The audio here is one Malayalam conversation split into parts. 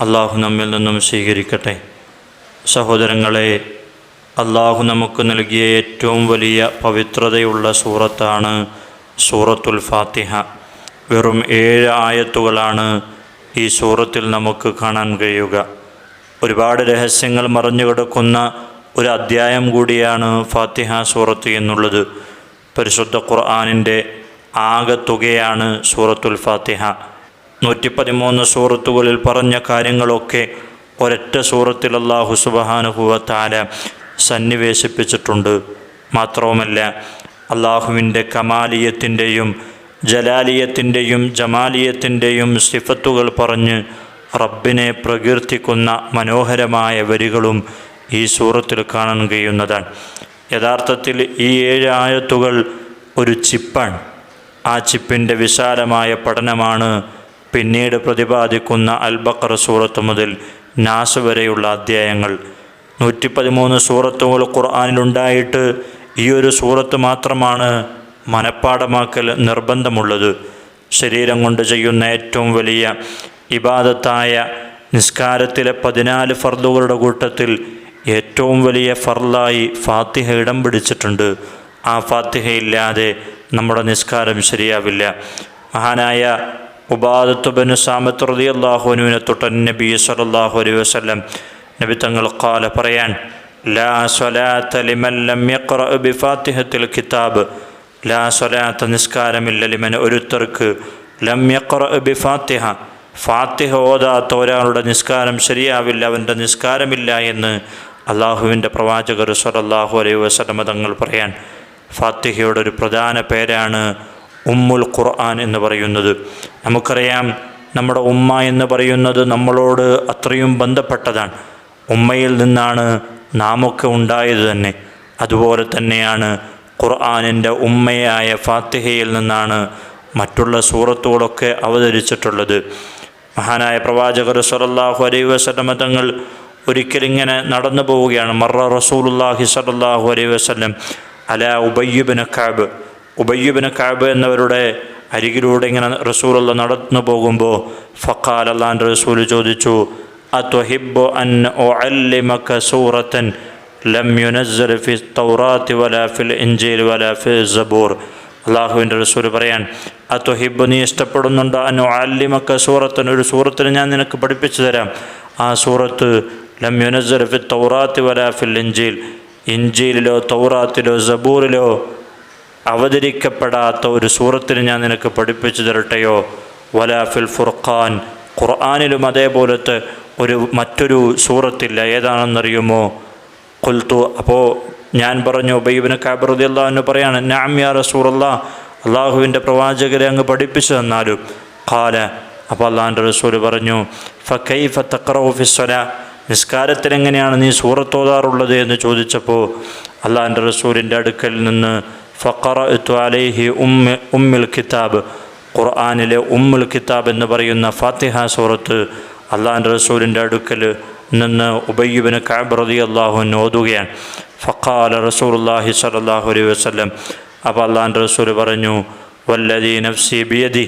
അള്ളാഹു നമ്മിൽ നിന്നും സ്വീകരിക്കട്ടെ. സഹോദരങ്ങളെ അള്ളാഹു നമുക്ക് നൽകിയ ഏറ്റവും വലിയ പവിത്രതയുള്ള സൂറത്താണ് സൂറത്തുൽ ഫാത്തിഹ. വെറും ഏഴ് ആയത്തുകളാണ് ഈ സൂറത്തിൽ നമുക്ക് കാണാൻ കഴിയുക. ഒരുപാട് രഹസ്യങ്ങൾ മറഞ്ഞു കിടക്കുന്ന ഒരു അധ്യായം കൂടിയാണ് ഫാത്തിഹ സൂറത്ത് എന്നുള്ളത്. പരിശുദ്ധ ഖുർആാനിന്റെ ആകെ തുകയാണ് സൂറത്തുൽ ഫാത്തിഹ. നൂറ്റി പതിമൂന്ന് സൂറത്തുകളിൽ പറഞ്ഞ കാര്യങ്ങളൊക്കെ ഒരൊറ്റ സൂറത്തിൽ അള്ളാഹു സുബഹാനുഭവത്താല സന്നിവേശിപ്പിച്ചിട്ടുണ്ട്. മാത്രവുമല്ല അള്ളാഹുവിന്റെ കമാലിയത്തിന്റെയും ജലാലിയത്തിന്റെയും ജമാലിയത്തിന്റെയും സിഫത്തുകൾ പറഞ്ഞ് റബ്ബിനെ പ്രകീർത്തിക്കുന്ന മനോഹരമായ വരികളും ഈ സൂറത്തിൽ കാണാൻ കഴിയുന്നതാണ്. യഥാർത്ഥത്തിൽ ഈ ഏഴ് ആയത്തുകൾ ഒരു ചിപ്പാണ്. ആ ചിപ്പിന്റെ വിശാലമായ പഠനമാണ് പിന്നീട് പ്രതിപാദിക്കുന്ന അൽബക്കർ സൂറത്ത് മുതൽ നാസ് വരെയുള്ള അധ്യായങ്ങൾ. നൂറ്റി പതിമൂന്ന് സൂറത്തുകൾ ഖുർആാനിലുണ്ടായിട്ട് ഈ ഒരു സൂറത്ത് മാത്രമാണ് മനഃപ്പാടമാക്കൽ നിർബന്ധമുള്ളത്. ശരീരം കൊണ്ട് ചെയ്യുന്ന ഏറ്റവും വലിയ ഇബാദത്തായ നിസ്കാരത്തിലെ പതിനാല് ഫർദുകളുടെ കൂട്ടത്തിൽ ഏറ്റവും വലിയ ഫർലായി ഫാത്തിഹ ഇടം പിടിച്ചിട്ടുണ്ട്. ആ ഫാത്തിഹയില്ലാതെ നമ്മുടെ നിസ്കാരം ശരിയാവില്ല. മഹാനായ ഉബാദത്തുബനു സാമത്ത് റതി അള്ളാഹുനുവിനെ തൊട്ട് നബി സലാഹു അലൈ വസ്ലം നബി തങ്ങൾ കാല പറയാൻ ലാ സ്വലാത്ത ലിമൻ ലം ബിഫാത്തിഹത്തിൽ കിതാബ്. ലാ സ്വലാത്ത നിസ്കാരമില്ല ലിമൻ ഒരുത്തർക്ക്. ലം യഖ്റ ബിഫാത്തിഹ. ഫാത്തിഹ ഓതാത്ത ഒരാളുടെ നിസ്കാരം ശരിയാവില്ല അവന്റെ നിസ്കാരമില്ല എന്ന് അള്ളാഹുവിന്റെ പ്രവാചകർ സ്വലല്ലാഹു അലൈ വസ്ലമ തങ്ങൾ പറയാൻ ഫാത്തിഹയുടെ ഒരു പ്രധാന പേരാണ് ഉമ്മുൽ ഖുർആൻ എന്ന് പറയുന്നത്. നമുക്കറിയാം നമ്മുടെ ഉമ്മ എന്ന് പറയുന്നത് നമ്മളോട് അത്രയും ബന്ധപ്പെട്ടതാണ്. ഉമ്മയിൽ നിന്നാണ് നാമൊക്കെ ഉണ്ടായത് തന്നെ. അതുപോലെ തന്നെയാണ് ഖുർആാനിന്റെ ഉമ്മയായ ഫാത്തിഹയിൽ നിന്നാണ് മറ്റുള്ള സൂറത്തുകളൊക്കെ അവതരിച്ചിട്ടുള്ളത്. മഹാനായ പ്രവാചകർ സലല്ലാഹു അലൈഹി വസ്ലമ തങ്ങൾ ഒരിക്കലിങ്ങനെ നടന്നു പോവുകയാണ്. മറ റസൂലുല്ലാഹി സലല്ലാഹു അലൈഹി വസ്ലം അല ഉബയ്യുബിൻ കാബ് ഉബയ്യുബിന് കാബ് എന്നവരുടെ അരികിലൂടെ ഇങ്ങനെ റസൂലുള്ള നടന്നു പോകുമ്പോൾ ഫക്കാൽ അള്ളാന്റെ റസൂൽ ചോദിച്ചു അൻ സൂറത്തൻ ലം യുനസ്സൽ ഫി തൗറാത്തി ഫിൽ സബൂർ? അള്ളാഹുവിന്റെ റസൂൽ പറയാൻ അത്വഹിബ് നീ ഇഷ്ടപ്പെടുന്നുണ്ടോ അൻ ഒഅല്ലിമക സൂറത്തൻ? ഒരു സൂറത്തിന് ഞാൻ നിനക്ക് പഠിപ്പിച്ചു തരാം. ആ സൂറത്ത് ലം യുനസ്സൽ ഫി തൗറാത്തി വല ഫിൽ ഇഞ്ചീൽ ഇഞ്ചിയിലോ തൗറാത്തിലോ സബൂറിലോ അവതരിക്കപ്പെടാത്ത ഒരു സൂറത്തിന് ഞാൻ നിനക്ക് പഠിപ്പിച്ചു തരട്ടെയോ? വലാഫിൽ ഫുർഖാൻ. ഖുർആാനിലും അതേപോലത്തെ ഒരു മറ്റൊരു സൂറത്തില്ല. ഏതാണെന്നറിയുമോ? കൊൽത്തു അപ്പോൾ ഞാൻ പറഞ്ഞു ബൈബിന് കാബറുദി എന്ന് പറയാണ് നാമ്യ റസൂറല്ല അള്ളാഹുവിന്റെ പ്രവാചകരെ അങ്ങ് പഠിപ്പിച്ചു തന്നാലും. കാല അപ്പോൾ അള്ളാഹിന്റെ റസൂൽ പറഞ്ഞു ഫൈഫ തക്രഫിസ്വല നിസ്കാരത്തിൽ എങ്ങനെയാണ് നീ സൂറത്തോതാറുള്ളത് എന്ന് ചോദിച്ചപ്പോൾ അള്ളാഹിന്റെ റസൂലിന്റെ അടുക്കൽ നിന്ന് ഫക്കറ അലൈഹി ഉമ്മ ഉമ്മിൽ കിതാബ് ഖുർആാനിലെ ഉമ്മുൽ കിതാബ് എന്ന് പറയുന്ന ഫാത്തിഹ സൂറത്ത് അള്ളാഹ് റസൂലിന്റെ അടുക്കൽ നിന്ന് ഉബയ്യുബിന് കാബ് റതി അള്ളാഹുവിന് ഓതുകയാണ്. ഫക്കാല റസൂലുല്ലാഹി സലാഹു അലൈഹി വസ്ലം അപ്പോൾ അള്ളാഹ് റസൂൽ പറഞ്ഞു വല്ലതി നഫ്സി ബിയതി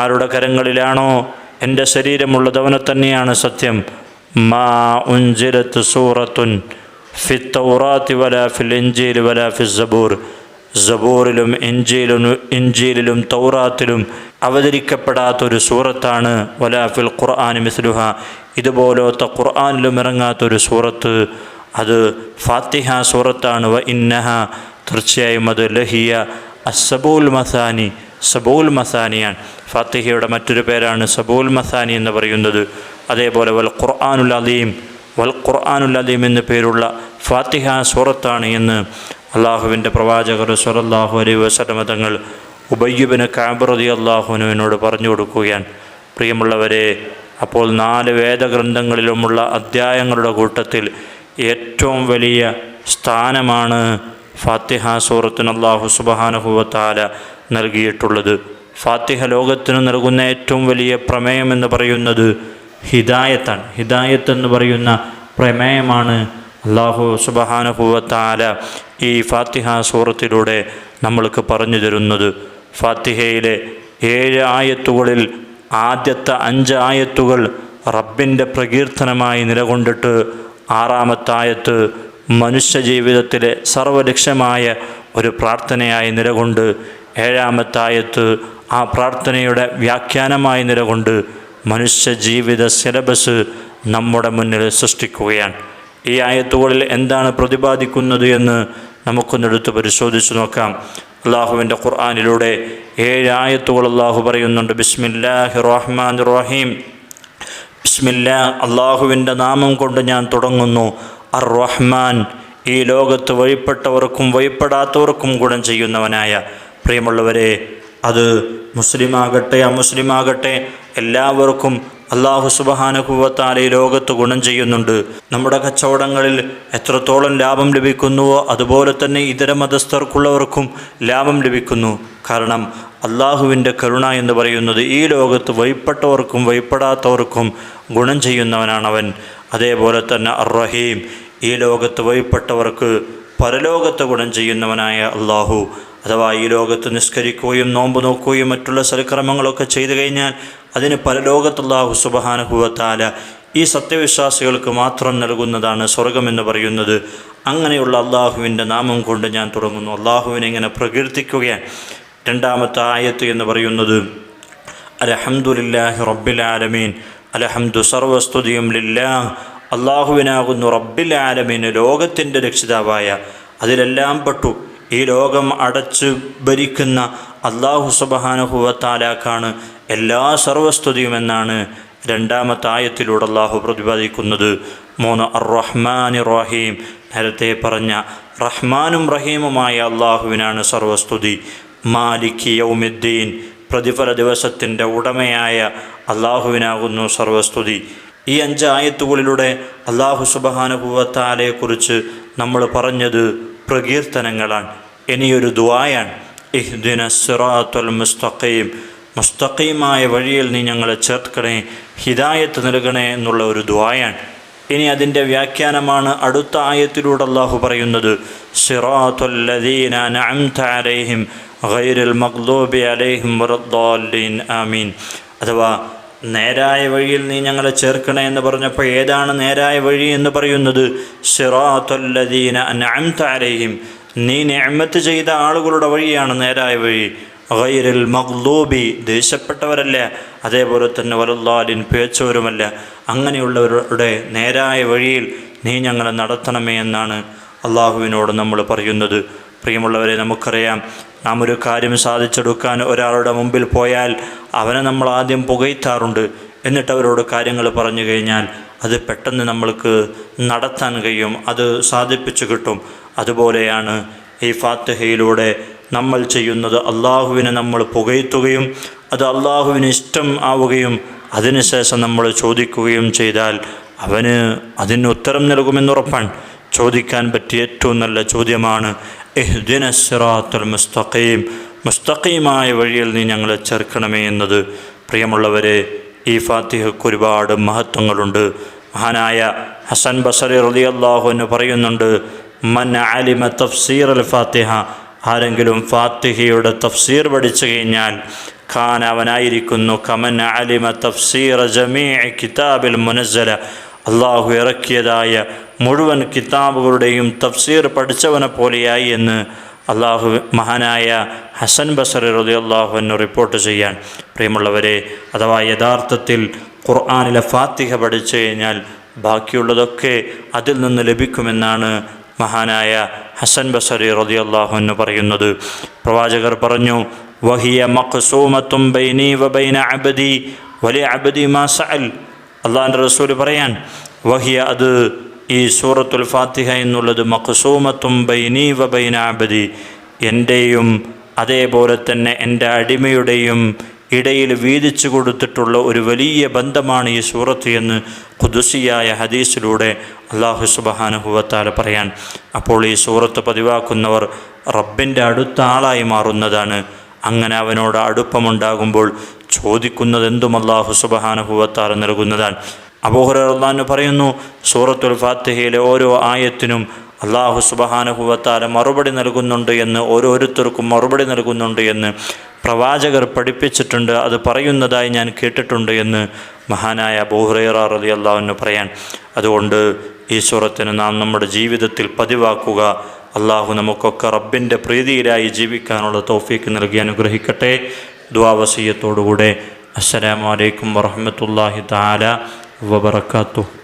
ആരുടെ കരങ്ങളിലാണോ എന്റെ ശരീരമുള്ളത് അവനെ തന്നെയാണ് സത്യം. മാ ഉഞ്ചിരത്ത് സൂറത്തുൻ ഫിത്തൗറാത്തി തൗറാത്തി വല ഫിൽ ഇഞ്ചിൽ വല ഫി സബൂർ. സബൂറിലും ഇഞ്ചിയിലും ഇഞ്ചിയിലും തൗറാത്തിലും അവതരിക്കപ്പെടാത്തൊരു സൂറത്താണ് വലാഫിൽ ഖുർആൻ മിസ്ലുഹ. ഇതുപോലത്തെ ഖുർആാനിലും ഇറങ്ങാത്തൊരു സൂറത്ത് അത് ഫാത്തിഹ സൂറത്താണ്. വ ഇന്നഹ. തീർച്ചയായും അത് ലഹിയ അസബൂൽ മസാനി സബൂൽ മസാനിയാണ്. ഫാത്തിഹയുടെ മറ്റൊരു പേരാണ് സബൂൽ മസാനി എന്ന് പറയുന്നത്. അതേപോലെ വൽ ഖുർആാനുൽ അലീം വൽ ഖുർആാനുൽ അലീം എന്ന പേരുള്ള ഫാത്തിഹ സൂറത്താണ് എന്ന് അള്ളാഹുവിന്റെ പ്രവാചകർ സ്വലല്ലാഹു അലൈ വസലമ തങ്ങൾ ഉബയ്യുബിന് കാബറതി അള്ളാഹുനുവിനോട് പറഞ്ഞു കൊടുക്കുകയാണ്. പ്രിയമുള്ളവരെ അപ്പോൾ നാല് വേദഗ്രന്ഥങ്ങളിലുമുള്ള അധ്യായങ്ങളുടെ കൂട്ടത്തിൽ ഏറ്റവും വലിയ സ്ഥാനമാണ് ഫാത്തിഹ സൂറത്തിന് അള്ളാഹു സുബഹാനുഭവത്താല നൽകിയിട്ടുള്ളത്. ഫാത്തിഹ ലോകത്തിന് നൽകുന്ന ഏറ്റവും വലിയ പ്രമേയം എന്ന് പറയുന്നത് ഹിദായത്താണ്. ഹിദായത്ത് എന്ന് പറയുന്ന പ്രമേയമാണ് അള്ളാഹു സുബഹാനുഭൂവത്താല ഈ ഫാത്തിഹ സൂറത്തിലൂടെ നമ്മൾക്ക് പറഞ്ഞു തരുന്നത്. ഫാത്തിഹയിലെ ഏഴ് ആയത്തുകളിൽ ആദ്യത്തെ അഞ്ച് ആയത്തുകൾ റബ്ബിന്റെ പ്രകീർത്തനമായി നിലകൊണ്ടിട്ട് ആറാമത്തായത്ത് മനുഷ്യജീവിതത്തിലെ സർവലക്ഷ്യമായ ഒരു പ്രാർത്ഥനയായി നിലകൊണ്ട് ഏഴാമത്തായത്ത് ആ പ്രാർത്ഥനയുടെ വ്യാഖ്യാനമായി നിലകൊണ്ട് മനുഷ്യജീവിത സിലബസ് നമ്മുടെ മുന്നിൽ സൃഷ്ടിക്കുകയാണ്. ഈ ആയത്തുകളിൽ എന്താണ് പ്രതിപാദിക്കുന്നത് എന്ന് നമുക്കൊന്നെടുത്ത് പരിശോധിച്ച് നോക്കാം. അള്ളാഹുവിന്റെ ഖുർആാനിലൂടെ ഏഴ് ആയത്തുകൾ അള്ളാഹു പറയുന്നുണ്ട്. ബിസ്മില്ലാഹി റഹ്മാൻ റഹീം ബിസ്മില്ല അള്ളാഹുവിന്റെ നാമം കൊണ്ട് ഞാൻ തുടങ്ങുന്നു. അർ റഹ്മാൻ ഈ ലോകത്ത് വഴിപ്പെട്ടവർക്കും വഴിപ്പെടാത്തവർക്കും ഗുണം ചെയ്യുന്നവനായ. പ്രിയമുള്ളവരെ അത് മുസ്ലിമാകട്ടെ അമുസ്ലിമാകട്ടെ എല്ലാവർക്കും അള്ളാഹു സുബഹാനുഭവത്താൽ ഈ ലോകത്ത് ഗുണം ചെയ്യുന്നുണ്ട്. നമ്മുടെ കച്ചവടങ്ങളിൽ എത്രത്തോളം ലാഭം ലഭിക്കുന്നുവോ അതുപോലെ തന്നെ ഇതര മതസ്ഥർക്കുള്ളവർക്കും ലാഭം ലഭിക്കുന്നു. കാരണം അള്ളാഹുവിന്റെ കരുണ എന്ന് പറയുന്നത് ഈ ലോകത്ത് വഴിപ്പെട്ടവർക്കും വഴിപ്പെടാത്തവർക്കും ഗുണം ചെയ്യുന്നവനാണ് അവൻ. അതേപോലെ തന്നെ അർറഹീം ഈ ലോകത്ത് വഴിപ്പെട്ടവർക്ക് പരലോകത്ത് ഗുണം ചെയ്യുന്നവനായ അള്ളാഹു അഥവാ ഈ ലോകത്ത് നിസ്കരിക്കുകയും നോമ്പ് നോക്കുകയും മറ്റുള്ള സൽക്രമങ്ങളൊക്കെ ചെയ്തു കഴിഞ്ഞാൽ അതിന് പരലോകത്തുള്ളാഹു സുബഹാനുഭവത്താല ഈ സത്യവിശ്വാസികൾക്ക് മാത്രം നൽകുന്നതാണ് സ്വർഗമെന്ന് പറയുന്നത്. അങ്ങനെയുള്ള അള്ളാഹുവിന്റെ നാമം കൊണ്ട് ഞാൻ തുടങ്ങുന്നു. അള്ളാഹുവിനെ ഇങ്ങനെ പ്രകീർത്തിക്കുകയാണ്. രണ്ടാമത്തെ ആയത്ത് എന്ന് പറയുന്നത് അലഹമുല്ലാഹി റബ്ബിൽ ആലമീൻ അലഹംദു സർവസ്തുതിയും ലില്ലാ അള്ളാഹുവിനാകുന്നു റബ്ബിൽ ആലമീൻ ലോകത്തിന്റെ രക്ഷിതാവായ. അതിലെല്ലാം പെട്ടു. ഈ ലോകം അടച്ചു ഭരിക്കുന്ന അള്ളാഹു സുബഹാനുഭവത്താലാക്കാണ് എല്ലാ സർവസ്തുതിയുമെന്നാണ് രണ്ടാമത്തെ ആയത്തിലൂടെ അള്ളാഹു പ്രതിപാദിക്കുന്നത്. മൂന്ന് അർ റഹ്മാൻ റഹീം നേരത്തെ പറഞ്ഞ റഹ്മാനും റഹീമുമായ അള്ളാഹുവിനാണ് സർവസ്തുതി. മാലിക് യൗമുദ്ദീൻ. പ്രതിഫല ദിവസത്തിന്റെ ഉടമയായ അള്ളാഹുവിനാകുന്നു സർവസ്തുതി. ഈ അഞ്ച് ആയത്തുകളിലൂടെ അള്ളാഹു സുബഹാനുഭവത്താലെക്കുറിച്ച് നമ്മൾ പറഞ്ഞത് പ്രകീർത്തനങ്ങളാണ്. ഇനിയൊരു ദുവായാണ് ഇഹ്ദിന സിറാത്തുൽ മുസ്തഖീം. മുസ്തഖീമായ വഴിയിൽ നീ ഞങ്ങളെ ചേർക്കണേ ഹിദായത്ത് നൽകണേ എന്നുള്ള ഒരു ദുആയാണ്. ഇനി അതിന്റെ വ്യാഖ്യാനമാണ് അടുത്ത ആയത്തിലൂടെ അള്ളാഹു പറയുന്നത് അലൈഹിം ഗൈറുൽ മഗ്ളൂബി അലൈഹിം വറദ്ദാലിൻ ആമീൻ. അഥവാ നേരായ വഴിയിൽ നീ ഞങ്ങളെ ചേർക്കണേ എന്ന് പറഞ്ഞപ്പോൾ ഏതാണ് നേരായ വഴി എന്ന് പറയുന്നത്? സിറാത്തുല്ലദീന നഅംത അലൈഹിം നീ നിഅമത്ത് ചെയ്ത ആളുകളുടെ വഴിയാണ് നേരായ വഴി. ഗൈറിൽ മഗ്ലൂബി ദേഷ്യപ്പെട്ടവരല്ല? അതേപോലെ തന്നെ വലല്ലാലിൻ പേച്ചവരുമല്ല അങ്ങനെയുള്ളവരുടെ നേരായ വഴിയിൽ നീ ഞങ്ങളെ നടത്തണമേ എന്നാണ് അള്ളാഹുവിനോട് നമ്മൾ പറയുന്നത്. പ്രിയമുള്ളവരെ നമുക്കറിയാം നാം ഒരു കാര്യം സാധിച്ചെടുക്കാൻ ഒരാളുടെ മുമ്പിൽ പോയാൽ അവനെ നമ്മൾ ആദ്യം പുകയ്ത്താറുണ്ട്. എന്നിട്ട് അവരോട് കാര്യങ്ങൾ പറഞ്ഞു കഴിഞ്ഞാൽ അത് പെട്ടെന്ന് നമ്മൾക്ക് നടത്താൻ കഴിയും. അത് സാധിപ്പിച്ചു കിട്ടും. അതുപോലെയാണ് ഈ ഫാത്തഹയിലൂടെ നമ്മൾ ചെയ്യുന്നത് അള്ളാഹുവിനെ നമ്മൾ പുകയത്തുകയും അത് അള്ളാഹുവിന് ഇഷ്ടം ആവുകയും അതിനുശേഷം നമ്മൾ ചോദിക്കുകയും ചെയ്താൽ അവന് അതിന് ഉത്തരം നൽകുമെന്നുറപ്പാണ് ചോദിക്കാൻ പറ്റിയ ഏറ്റവും നല്ല ചോദ്യമാണ് മുസ്തഖീം. മുസ്തഖീമായ വഴിയിൽ നീ ഞങ്ങളെ ചേർക്കണമേ എന്നത്. പ്രിയമുള്ളവരെ ഈ ഫാത്തിഹയ്ക്ക് ഒരുപാട് മഹത്വങ്ങളുണ്ട്. മഹാനായ ഹസൻ ബസറി റളിയല്ലാഹു എന്ന് പറയുന്നുണ്ട് മൻ ആലിമ തഫ്സീർ അൽ ഫാത്തിഹ ആരെങ്കിലും ഫാത്തിഹയുടെ തഫ്സീർ പഠിച്ചു കഴിഞ്ഞാൽ ഖാൻ അവനായിരിക്കുന്നു. കമൻ അലിമ തഫ്സീർ ജമീ കിതാബിൽ മുനസ്സല. അള്ളാഹു ഇറക്കിയതായ മുഴുവൻ കിതാബുകളുടെയും തഫ്സീർ പഠിച്ചവനെ പോലെയായി എന്ന് അള്ളാഹു മഹാനായ ഹസൻ ബസർ റതി അള്ളാഹുവിന് റിപ്പോർട്ട് ചെയ്യാൻ. പ്രിയമുള്ളവരെ അഥവാ യഥാർത്ഥത്തിൽ ഖുർആാനിലെ ഫാത്തിഹ പഠിച്ചു കഴിഞ്ഞാൽ ബാക്കിയുള്ളതൊക്കെ അതിൽ നിന്ന് ലഭിക്കുമെന്നാണ് മഹാനായ ഹസൻ ബസറി റതിയല്ലാഹു എന്ന് പറയുന്നത്. പ്രവാചകർ പറഞ്ഞു വഹിയ മഖ്സൂമത്തും മാ സഅൽ. അള്ളാഹിന്റെ റസൂൽ പറയാൻ വഹിയ അത് ഈ സൂറത്തുൽ ഫാത്തിഹ എന്നുള്ളത് മഖ്സൂമത്തും ബൈനി വബൈന അബദി. എന്റെയും അതേപോലെ തന്നെ എന്റെ അടിമയുടെയും ഇടയിൽ വീതിച്ചു കൊടുത്തിട്ടുള്ള ഒരു വലിയ ബന്ധമാണ് ഈ സൂറത്ത് എന്ന് കുദുസിയായ ഹദീസിലൂടെ അള്ളാഹു സുബഹാനുഭവത്താൽ പറയാൻ. അപ്പോൾ ഈ സൂറത്ത് പതിവാക്കുന്നവർ റബ്ബിന്റെ അടുത്ത ആളായി മാറുന്നതാണ്. അങ്ങനെ അവനോട് അടുപ്പമുണ്ടാകുമ്പോൾ ചോദിക്കുന്നത് എന്തും അള്ളാഹു സുബഹാനുഭവത്താൽ നൽകുന്നതാണ്. അബൂഹുറാന്ന് പറയുന്നു സൂറത്തുൽ ഫാത്തിഹയിലെ ഓരോ ആയത്തിനും അള്ളാഹു സുബഹാനുഭവത്താല മറുപടി നൽകുന്നുണ്ട് എന്ന് ഓരോരുത്തർക്കും മറുപടി നൽകുന്നുണ്ട് എന്ന് പ്രവാചകർ പഠിപ്പിച്ചിട്ടുണ്ട് അത് പറയുന്നതായി ഞാൻ കേട്ടിട്ടുണ്ട് എന്ന് മഹാനായ ബോഹ്റേറ റലി അള്ളാഹുവിന് പറയാൻ. അതുകൊണ്ട് ഈ സൂറത്തിന് നാം നമ്മുടെ ജീവിതത്തിൽ പതിവാക്കുക. അള്ളാഹു നമുക്കൊക്കെ റബ്ബിന്റെ പ്രീതിയിലായി ജീവിക്കാനുള്ള തോഫീക്ക് നൽകി അനുഗ്രഹിക്കട്ടെ. ദ്വാവസീയത്തോടുകൂടെ അസ്സലാമലൈക്കും വറഹമത്തല്ലാഹി താല വബർക്കാത്തു